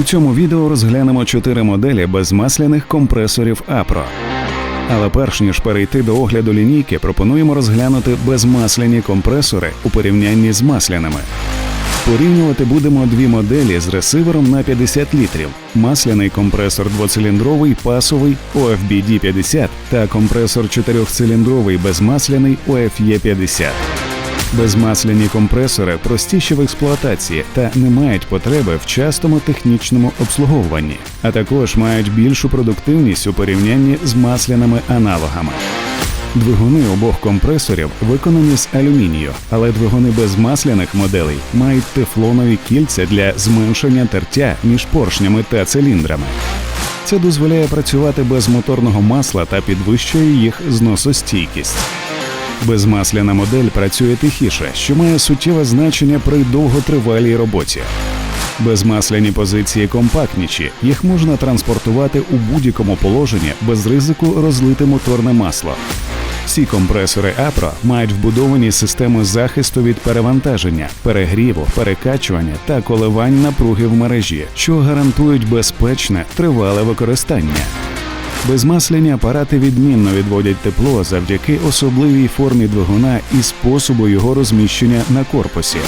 У цьому відео розглянемо чотири моделі безмасляних компресорів Апро. Але перш ніж перейти до огляду лінійки, пропонуємо розглянути безмасляні компресори у порівнянні з масляними. Порівнювати будемо дві моделі з ресивером на 50 літрів: масляний компресор двоциліндровий пасовий OFBD 50 та компресор чотирьохциліндровий безмасляний OFE 50. Безмасляні компресори простіші в експлуатації та не мають потреби в частому технічному обслуговуванні, а також мають більшу продуктивність у порівнянні з масляними аналогами. Двигуни обох компресорів виконані з алюмінію, але двигуни безмасляних моделей мають тефлонові кільця для зменшення тертя між поршнями та циліндрами. Це дозволяє працювати без моторного масла та підвищує їх зносостійкість. Безмасляна модель працює тихіше, що має суттєве значення при довготривалій роботі. Безмасляні позиції компактніші, їх можна транспортувати у будь-якому положенні без ризику розлити моторне масло. Всі компресори Апро мають вбудовані системи захисту від перевантаження, перегріву, перекачування та коливань напруги в мережі, що гарантують безпечне тривале використання. Безмасляні апарати відмінно відводять тепло завдяки особливій формі двигуна і способу його розміщення на корпусі.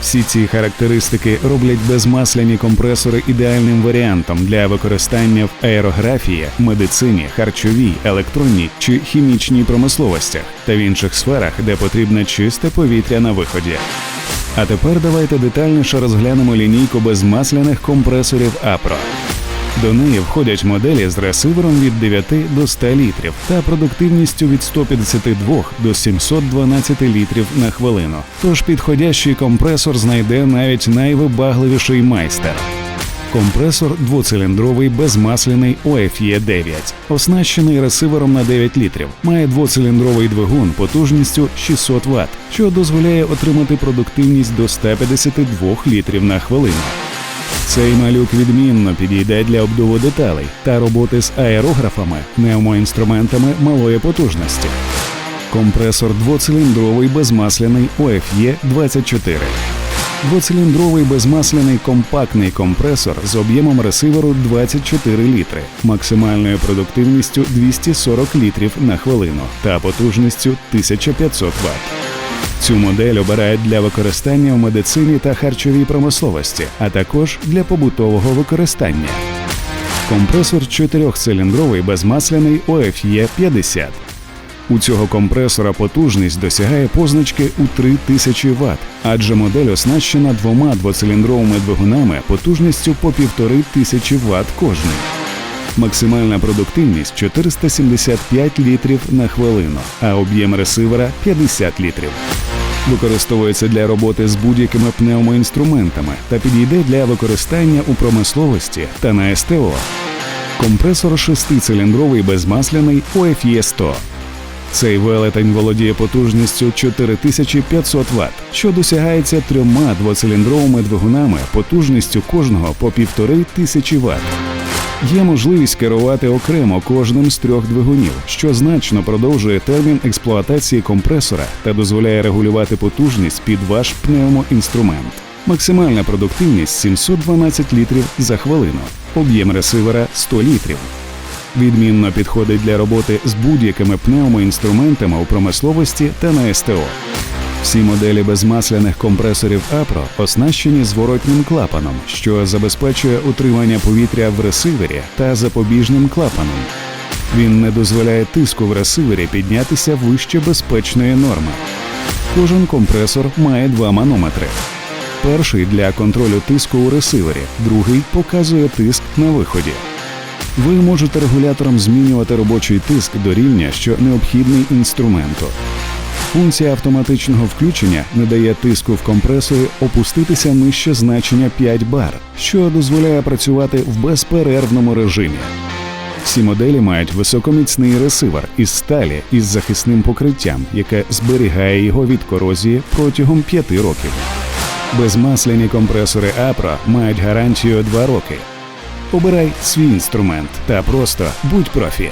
Всі ці характеристики роблять безмасляні компресори ідеальним варіантом для використання в аерографії, медицині, харчовій, електронній чи хімічній промисловостях та в інших сферах, де потрібне чисте повітря на виході. А тепер давайте детальніше розглянемо лінійку безмасляних компресорів Апро. До неї входять моделі з ресивером від 9 до 100 літрів та продуктивністю від 152 до 712 літрів на хвилину. Тож підходящий компресор знайде навіть найвибагливіший майстер. Компресор двоциліндровий безмасляний OFE 9, оснащений ресивером на 9 літрів, має двоциліндровий двигун потужністю 600 Вт, що дозволяє отримати продуктивність до 152 літрів на хвилину. Цей малюк відмінно підійде для обдуву деталей та роботи з аерографами, пневмоінструментами малої потужності. Компресор двоциліндровий безмасляний OFE 24 Двоциліндровий безмасляний компактний компресор з об'ємом ресиверу 24 літри, максимальною продуктивністю 240 літрів на хвилину та потужністю 1500 Вт. Цю модель обирають для використання в медицині та харчовій промисловості, а також для побутового використання. Компресор чотирьохциліндровий безмасляний OFE 50. У цього компресора потужність досягає позначки у 3000 Вт, адже модель оснащена двома двоциліндровими двигунами потужністю по 1500 Вт кожний. Максимальна продуктивність 475 літрів на хвилину, а об'єм ресивера 50 літрів. Використовується для роботи з будь-якими пневмоінструментами та підійде для використання у промисловості та на СТО. Компресор шестициліндровий безмасляний OFE 100. Цей велетень володіє потужністю 4500 Вт, що досягається трьома двоциліндровими двигунами потужністю кожного по 1500 Вт. Є можливість керувати окремо кожним з трьох двигунів, що значно продовжує термін експлуатації компресора та дозволяє регулювати потужність під ваш пневмоінструмент. Максимальна продуктивність 712 літрів за хвилину, об'єм ресивера 100 літрів. Відмінно підходить для роботи з будь-якими пневмоінструментами у промисловості та на СТО. Всі моделі безмасляних компресорів Апро оснащені зворотнім клапаном, що забезпечує утримання повітря в ресивері та запобіжним клапаном. Він не дозволяє тиску в ресивері піднятися вище безпечної норми. Кожен компресор має два манометри. Перший для контролю тиску у ресивері, другий показує тиск на виході. Ви можете регулятором змінювати робочий тиск до рівня, що необхідний інструменту. Функція автоматичного включення не дає тиску в компресорі опуститися нижче значення 5 бар, що дозволяє працювати в безперервному режимі. Всі моделі мають високоміцний ресивер із сталі із захисним покриттям, яке зберігає його від корозії протягом 5 років. Безмасляні компресори Апро мають гарантію 2 роки. Обирай свій інструмент та просто будь профі.